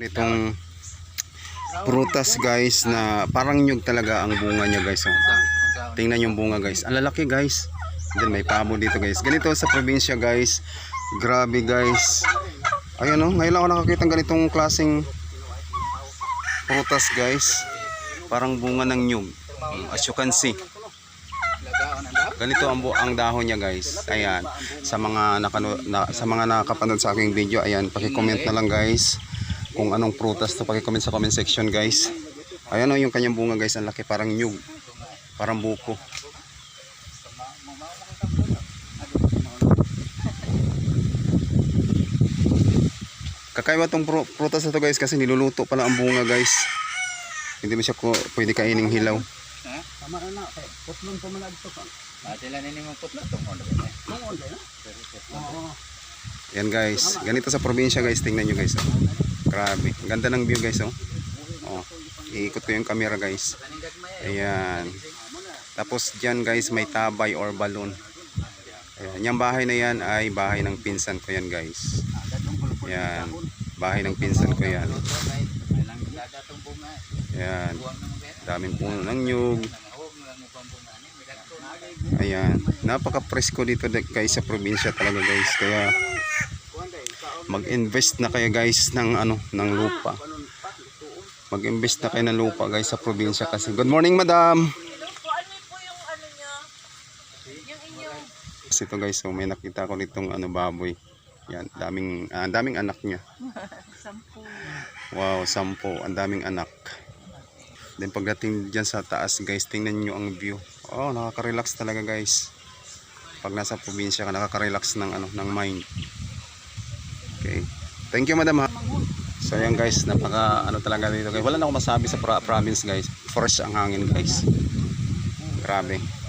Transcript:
Nitong prutas guys na parang nyug talaga ang bunga niya guys. Oh. Tingnan yung bunga guys. Ang lalaki guys. Then may pamo dito guys. Ganito sa probinsya guys. Grabe guys. Ayan oh, ngayon ako nakakita ng ganitong klaseng prutas guys. Parang bunga ng nyug. As you can see. Ganito ang, ang dahon niya guys. Ayan. Sa mga nakano, na, sa mga nakapanood sa aking video, ayan, paki-comment na lang guys kung anong prutas to paki-comment sa comment section guys. Ayan oh, yung kanyang bunga guys, ang laki parang nyug. Parang buko. Kakaiba tong pru- prutas na to guys kasi niluluto pala ang bunga guys. Hindi mo siya ko pwede kaining hilaw. Tama na na, kay putlon pa man adto ka. Ah, sila nini mo putla tungkol na. Tungod na. Oo. Yan guys, ganito sa probinsya guys, tingnan nyo guys. Oh. Grabe, ang ganda ng view guys. Oh. Oh. Iikot ko yung camera guys. Ayan. Tapos dyan guys, may tabay or balloon. Ayan. Yung bahay na yan ay bahay ng pinsan ko yan guys. Ayan. Bahay ng pinsan ko yan. Ayan. Daming puno ng nyug. Ayan. Napaka-presko dito guys sa probinsya talaga guys. Kaya mag-invest na kayo guys ng ano, ng lupa. Mag-invest na kayo ng lupa guys sa probinsya kasi. Good morning, madam. Kasi ito guys, so may nakita ko nitong ano baboy. Yan, daming ah, daming anak niya. Wow, sampo, ang daming anak. Then pagdating diyan sa taas guys, tingnan niyo ang view. Oh, nakaka-relax talaga guys. Pag nasa probinsya ka, nakaka-relax ng ano, ng mind. Okay. Thank you, madam ha. So yan guys, napaka ano talaga dito guys. Wala na akong masabi sa pro- province guys. Fresh ang hangin guys. Grabe.